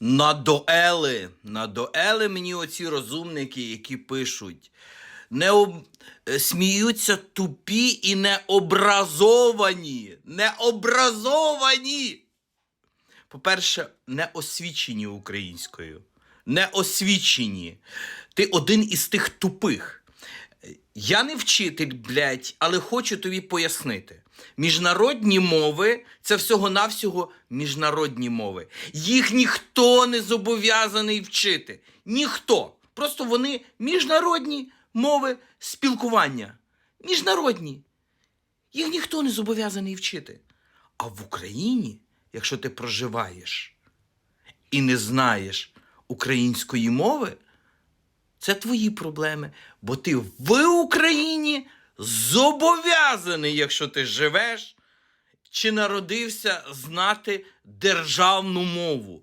Надоели, надоели мені оці розумники, які пишуть. Не об... Сміються тупі і необразовані. Необразовані. По-перше, не освічені українською. Не освічені. Ти один із тих тупих. Я не вчитель, блядь, але хочу тобі пояснити. Міжнародні мови це всього-навсього міжнародні мови. Їх ніхто не зобов'язаний вчити. Ніхто. Просто вони міжнародні мови спілкування. Міжнародні. Їх ніхто не зобов'язаний вчити. А в Україні, якщо ти проживаєш і не знаєш української мови, це твої проблеми, бо ти в Україні зобов'язаний, якщо ти живеш чи народився, знати державну мову.